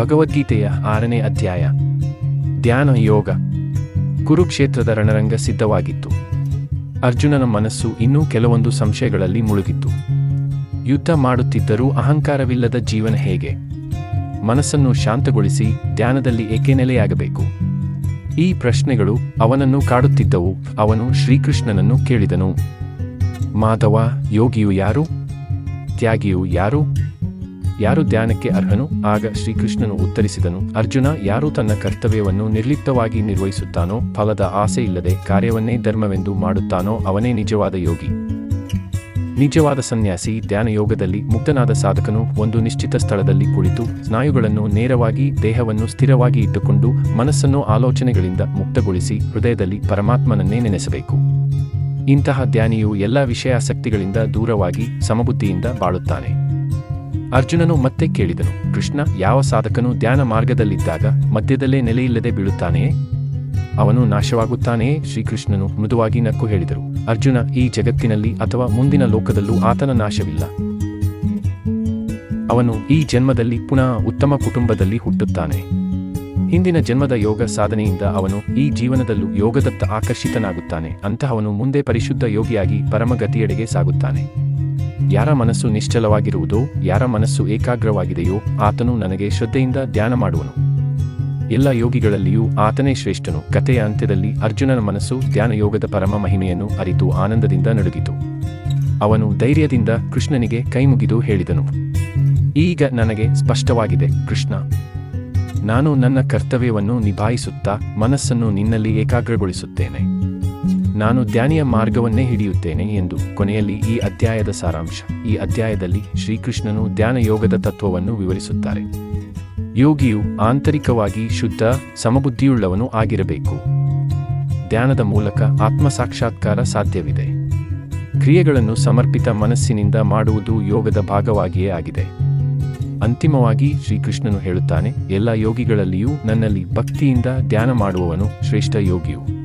ಭಗವದ್ಗೀತೆಯ ಆರನೇ ಅಧ್ಯಾಯ. ಧ್ಯಾನ ಯೋಗ. ಕುರುಕ್ಷೇತ್ರದ ರಣರಂಗ ಸಿದ್ಧವಾಗಿತ್ತು. ಅರ್ಜುನನ ಮನಸ್ಸು ಇನ್ನೂ ಕೆಲವೊಂದು ಸಂಶಯಗಳಲ್ಲಿ ಮುಳುಗಿತ್ತು. ಯುದ್ಧ ಮಾಡುತ್ತಿದ್ದರೂ ಅಹಂಕಾರವಿಲ್ಲದ ಜೀವನ ಹೇಗೆ? ಮನಸ್ಸನ್ನು ಶಾಂತಗೊಳಿಸಿ ಧ್ಯಾನದಲ್ಲಿ ಏಕೆ ನೆಲೆಯಾಗಬೇಕು? ಈ ಪ್ರಶ್ನೆಗಳು ಅವನನ್ನು ಕಾಡುತ್ತಿದ್ದವು, ಅವನು ಶ್ರೀಕೃಷ್ಣನನ್ನು ಕೇಳಿದನು. ಮಾಧವ, ಯೋಗಿಯು ಯಾರು? ತ್ಯಾಗಿಯು ಯಾರು? ಯಾರು ಧ್ಯಾನಕ್ಕೆ ಅರ್ಹನು ಆಗ ಶ್ರೀಕೃಷ್ಣನು ಉತ್ತರಿಸಿದನು, ಅರ್ಜುನ, ಯಾರು ತನ್ನ ಕರ್ತವ್ಯವನ್ನು ನಿರ್ಲಿಪ್ತವಾಗಿ ನಿರ್ವಹಿಸುತ್ತಾನೋ, ಫಲದ ಆಸೆ ಇಲ್ಲದೆ ಕಾರ್ಯವನ್ನೇ ಧರ್ಮವೆಂದು ಮಾಡುತ್ತಾನೋ, ಅವನೇ ನಿಜವಾದ ಯೋಗಿ. ನಿಜವಾದ ಸನ್ಯಾಸಿ ಧ್ಯಾನಯೋಗದಲ್ಲಿ ಮುಕ್ತನಾದ ಸಾಧಕನು ಒಂದು ನಿಶ್ಚಿತ ಸ್ಥಳದಲ್ಲಿ ಕುಳಿತು ಸ್ನಾಯುಗಳನ್ನು ನೇರವಾಗಿ ದೇಹವನ್ನು ಸ್ಥಿರವಾಗಿ ಇಟ್ಟುಕೊಂಡು ಮನಸ್ಸನ್ನು ಆಲೋಚನೆಗಳಿಂದ ಮುಕ್ತಗೊಳಿಸಿ ಹೃದಯದಲ್ಲಿ ಪರಮಾತ್ಮನನ್ನೇ ನೆನೆಸಬೇಕು. ಇಂತಹ ಧ್ಯಾನಿಯು ಎಲ್ಲ ವಿಷಯಾಸಕ್ತಿಗಳಿಂದ ದೂರವಾಗಿ ಸಮಬುದ್ಧಿಯಿಂದ ಬಾಳುತ್ತಾನೆ. ಅರ್ಜುನನು ಮತ್ತೆ ಕೇಳಿದನು, ಕೃಷ್ಣ, ಯಾವ ಸಾಧಕನು ಧ್ಯಾನ ಮಾರ್ಗದಲ್ಲಿದ್ದಾಗ ಮಧ್ಯದಲ್ಲೇ ನೆಲೆಯಿಲ್ಲದೆ ಬೀಳುತ್ತಾನೆಯೇ? ಅವನು ನಾಶವಾಗುತ್ತಾನೆಯೇ? ಶ್ರೀಕೃಷ್ಣನು ಮೃದುವಾಗಿ ನಕ್ಕು ಹೇಳಿದರು. ಅರ್ಜುನ, ಈ ಜಗತ್ತಿನಲ್ಲಿ ಅಥವಾ ಮುಂದಿನ ಲೋಕದಲ್ಲೂ ಆತನ ನಾಶವಿಲ್ಲ. ಅವನು ಈ ಜನ್ಮದಲ್ಲಿ ಪುನಃ ಉತ್ತಮ ಕುಟುಂಬದಲ್ಲಿ ಹುಟ್ಟುತ್ತಾನೆ. ಹಿಂದಿನ ಜನ್ಮದ ಯೋಗ ಸಾಧನೆಯಿಂದ ಅವನು ಈ ಜೀವನದಲ್ಲೂ ಯೋಗದತ್ತ ಆಕರ್ಷಿತನಾಗುತ್ತಾನೆ. ಅಂತಹವನು ಮುಂದೆ ಪರಿಶುದ್ಧ ಯೋಗಿಯಾಗಿ ಪರಮಗತಿಯೆಡೆಗೆ ಸಾಗುತ್ತಾನೆ. ಯಾರ ಮನಸ್ಸು ನಿಶ್ಚಲವಾಗಿರುವುದೋ, ಯಾರ ಮನಸ್ಸು ಏಕಾಗ್ರವಾಗಿದೆಯೋ, ಆತನು ನನಗೆ ಶ್ರದ್ಧೆಯಿಂದ ಧ್ಯಾನ ಮಾಡುವನು. ಎಲ್ಲ ಯೋಗಿಗಳಲ್ಲಿಯೂ ಆತನೇ ಶ್ರೇಷ್ಠನು. ಕಥೆಯ ಅಂತ್ಯದಲ್ಲಿ ಅರ್ಜುನನ ಮನಸ್ಸು ಧ್ಯಾನ ಯೋಗದ ಪರಮ ಮಹಿಮೆಯನ್ನು ಅರಿತು ಆನಂದದಿಂದ ನಡುಗಿತು. ಅವನು ಧೈರ್ಯದಿಂದ ಕೃಷ್ಣನಿಗೆ ಕೈಮುಗಿದು ಹೇಳಿದನು, ಈಗ ನನಗೆ ಸ್ಪಷ್ಟವಾಗಿದೆ ಕೃಷ್ಣ. ನಾನು ನನ್ನ ಕರ್ತವ್ಯವನ್ನು ನಿಭಾಯಿಸುತ್ತಾ ಮನಸ್ಸನ್ನು ನಿನ್ನಲ್ಲಿ ಏಕಾಗ್ರಗೊಳಿಸುತ್ತೇನೆ. ನಾನು ಧ್ಯಾನಿಯ ಮಾರ್ಗವನ್ನೇ ಹಿಡಿಯುತ್ತೇನೆ ಎಂದು ಕೊನೆಯಲ್ಲಿ ಈ ಅಧ್ಯಾಯದ ಸಾರಾಂಶ. ಈ ಅಧ್ಯಾಯದಲ್ಲಿ ಶ್ರೀಕೃಷ್ಣನು ಧ್ಯಾನ ಯೋಗದ ತತ್ವವನ್ನು ವಿವರಿಸುತ್ತಾರೆ. ಯೋಗಿಯು ಆಂತರಿಕವಾಗಿ ಶುದ್ಧ, ಸಮಬುದ್ಧಿಯುಳ್ಳವನು ಆಗಿರಬೇಕು. ಧ್ಯಾನದ ಮೂಲಕ ಆತ್ಮ ಸಾಕ್ಷಾತ್ಕಾರ ಸಾಧ್ಯವಿದೆ. ಕ್ರಿಯೆಗಳನ್ನು ಸಮರ್ಪಿತ ಮನಸ್ಸಿನಿಂದ ಮಾಡುವುದು ಯೋಗದ ಭಾಗವಾಗಿಯೇ ಆಗಿದೆ. ಅಂತಿಮವಾಗಿ ಶ್ರೀಕೃಷ್ಣನು ಹೇಳುತ್ತಾನೆ, ಎಲ್ಲ ಯೋಗಿಗಳಲ್ಲಿಯೂ ನನ್ನಲ್ಲಿ ಭಕ್ತಿಯಿಂದ ಧ್ಯಾನ ಮಾಡುವವನು ಶ್ರೇಷ್ಠ ಯೋಗಿಯು.